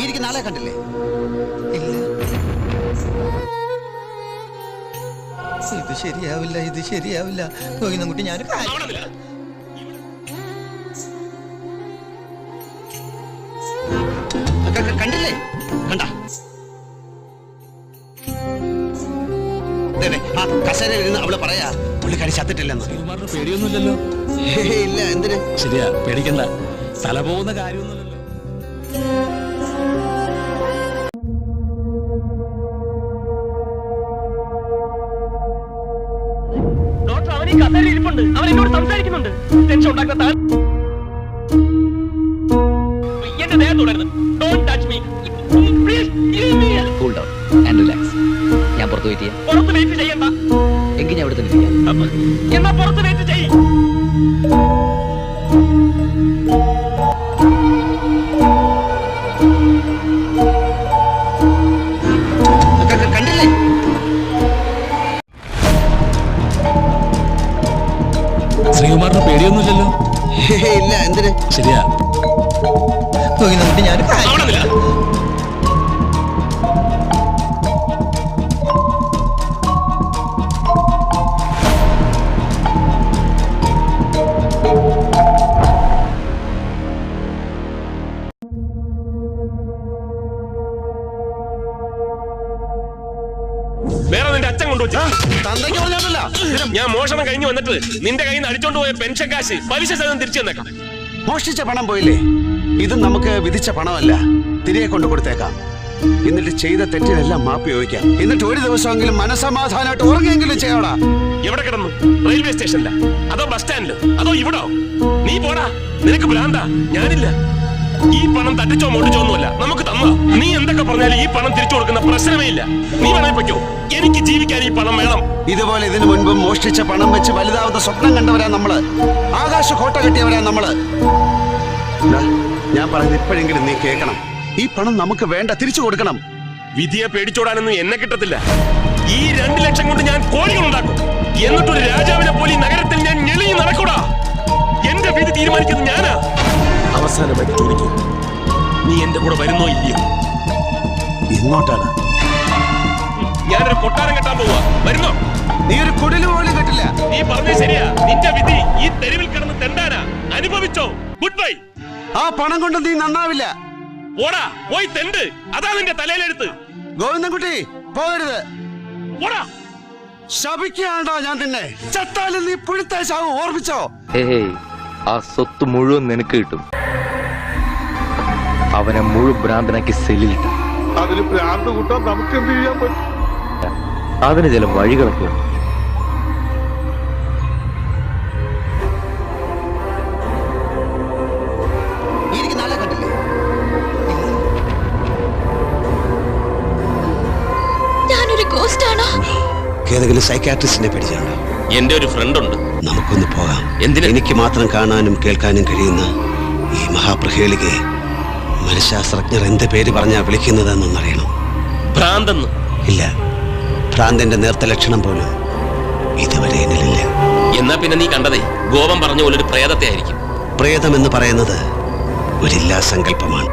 ഈ ഇരിക്കുന്ന ആളെ കണ്ടില്ലേ? ഇല്ല. ഇത് ശരിയാവില്ല ഇത് ശരിയാവില്ല. ഗോവിന്ദൻകുട്ടി ഞാൻ കണ്ടില്ലേ? കണ്ട. ആ കസേര ഇരുന്ന് അവൾ പറയാ പുള്ളിക്കാരി ചത്തിട്ടില്ലെന്ന്. പേടിയൊന്നുമില്ലല്ലോ. ഇല്ല എന്തിന്? ശരിയാ പേടിക്കണ്ട. തല പോകുന്ന കാര്യമൊന്നുമില്ലല്ലോ. ഈ ഇരിപ്പുണ്ട്. അവൻ എന്നോട് സംസാരിക്കുന്നുണ്ട്. ടെൻഷൻ ഉണ്ടാക്കുന്ന താൻ എന്റെ ദേഹം തുടരുത് don't touch me please cool down and relax ഞാൻ പുറത്ത് വെയിറ്റ് ചെയ്യാം. പുറത്ത് വെയിറ്റ് ചെയ്യണ്ട. എങ്കിൽ ഞാൻ ഇവിടെ തന്നെ അപ്പ, എന്നാ പുറത്ത് വെയിറ്റ് ചെയ്യ്. ഹേയ്, ഇല്ല എന്തിന് ശരിയാ ഞാൻ വേറെ നിന്റെ അച്ഛൻ കൊണ്ടുവച്ചു. തന്തയ്ക്ക് പറഞ്ഞിട്ടില്ല. ഞാൻ മോഷണം കഴിഞ്ഞു വന്നിട്ട് നിന്റെ കയ്യിൽ നിന്ന് അടിച്ചോണ്ട് പോയ പെൻഷൻ കാശ് പലിശ സഹിതം തിരിച്ചു തന്നേക്കാം. മോഷ്ടിച്ച പണം പോയില്ലേ? ഇത് നമുക്ക് വിധിച്ച പണമല്ല. തിരികെ കൊണ്ടു കൊടുത്തേക്കാം. എന്നിട്ട് ചെയ്ത തെറ്റിനെല്ലാം മാപ്പ് ചോദിക്കാം. എന്നിട്ട് ഒരു ദിവസമെങ്കിലും മനസമാധാനമായിട്ട് ഉറങ്ങെങ്കിലും ചെയ്യണോടാ എവിടെ കിടന്നു? റെയിൽവേ സ്റ്റേഷനില? അതോ ബസ് സ്റ്റാൻഡിലോ? അതോ ഇവിടോ? നീ പോടാ. നിനക്ക് ഭ്രാന്താ. ഞാനില്ല. ഈ പണം തട്ടിച്ചോ മോട്ടിച്ചോ ഒന്നുമല്ല. നമുക്ക് നീ എന്തൊക്കെ പറഞ്ഞാലും ഈ പണം തിരിച്ചു കൊടുക്കുന്ന പ്രശ്നമേ ഇല്ല. നീ വേണേ പൊയ്ക്കോ. എനിക്ക് ജീവിക്കാൻ ഈ പണം വേണം. ഇതുപോലെ ഇതിനു മുൻപ് മോഷ്ടിച്ച പണം വെച്ച് വലുതാവുന്ന സ്വപ്നം കണ്ടവരാ നമ്മൾ. ആകാശ കോട്ട കെട്ടിയവരാ നമ്മൾ. ഞാൻ പറയുന്നത് ഇപ്പോഴെങ്കിലും നീ കേൾക്കണം. ഈ പണം നമുക്ക് വേണ്ട തിരിച്ചു കൊടുക്കണം. വിധിയെ പേടിച്ചോടാനൊന്നും എന്നെ കിട്ടത്തില്ല. ഈ രണ്ട് ലക്ഷം കൊണ്ട് ഞാൻ കോഴികൾ ഉണ്ടാക്കും. എന്നിട്ടൊരു രാജാവിനെ പോലെ നഗരത്തിൽ ഞാൻ ഞെളിഞ്ഞു നടക്കൂടാ. എന്റെ വിധി തീരുമാനിക്കുന്നത് ഞാനാ. അവസാനമായിട്ട് ചോദിക്കും. നീ എന്റെ കൂടെ വരുന്നോ ഇല്ലയോ ഇങ്ങോട്ടാണ്. ഞാനൊരു കൊട്ടാരം കെട്ടാൻ പോവാ. വരുന്നോ? നീ ഒരു കുടിൽ പോലും കെട്ടില്ല. നീ പറഞ്ഞ ശരിയാ. നിന്റെ വിധി ഈ തെരുവിൽ കിടന്ന് തെണ്ടാനാ. അനുഭവിച്ചോ? ഗുഡ് ബൈ ആ പണം കൊണ്ട് നീ നന്നാവില്ല. ഓടാ പോയി തെണ്ട്. അതാ നിന്റെ തലയിലെടുത്ത് ഗോവിന്ദൻകുട്ടി പോകരുത്. ഓടാ. ശപിക്കുകയാണോ ഞാൻ നിന്നെ. ചത്താലും നീ പുഴുത്ത ശാവ് ഓർമ്മിച്ചോ? ഏയ് ആ സ്വത്ത് മുഴുവൻ നിനക്ക് കിട്ടും. അവനെ മുഴുവൻ ഭ്രാന്തനാക്കി സെല്ലിലിട്ടു. അതിന് ഭ്രാന്ത് കൂട്ടാൻ നമുക്ക് എന്ത് ചെയ്യാൻ പറ്റും? അതിന് ചില വഴികളൊക്കെ ഏതെങ്കിലും സൈക്കാട്രിസ്റ്റിനെ പഠിച്ചാണോ എന്റെ ഒരു ഫ്രണ്ട് ഉണ്ട്. നമുക്കൊന്ന് പോകാം. എന്തിനാ? എനിക്ക് മാത്രം കാണാനും കേൾക്കാനും കഴിയുന്ന ഈ മഹാപ്രഹേളികയെ മനഃശാസ്ത്രജ്ഞർ എന്ത് പേര് പറഞ്ഞാ വിളിക്കുന്നതെന്നൊന്നറിയണം? ഭ്രാന്തെന്ന്. ഇല്ല. ഭ്രാന്തിന്റെ നേർത്ത ലക്ഷണം പോലും ഇതുവരെ എന്നിലില്ല. എന്നാ പിന്നെ നീ കണ്ടതേ? ഗോപം പറഞ്ഞ പോലെ ഒരു പ്രേതത്തെ ആയിരിക്കും. പ്രേതം എന്ന് പറയുന്നത് ഒരില്ലാ സങ്കല്പമാണ്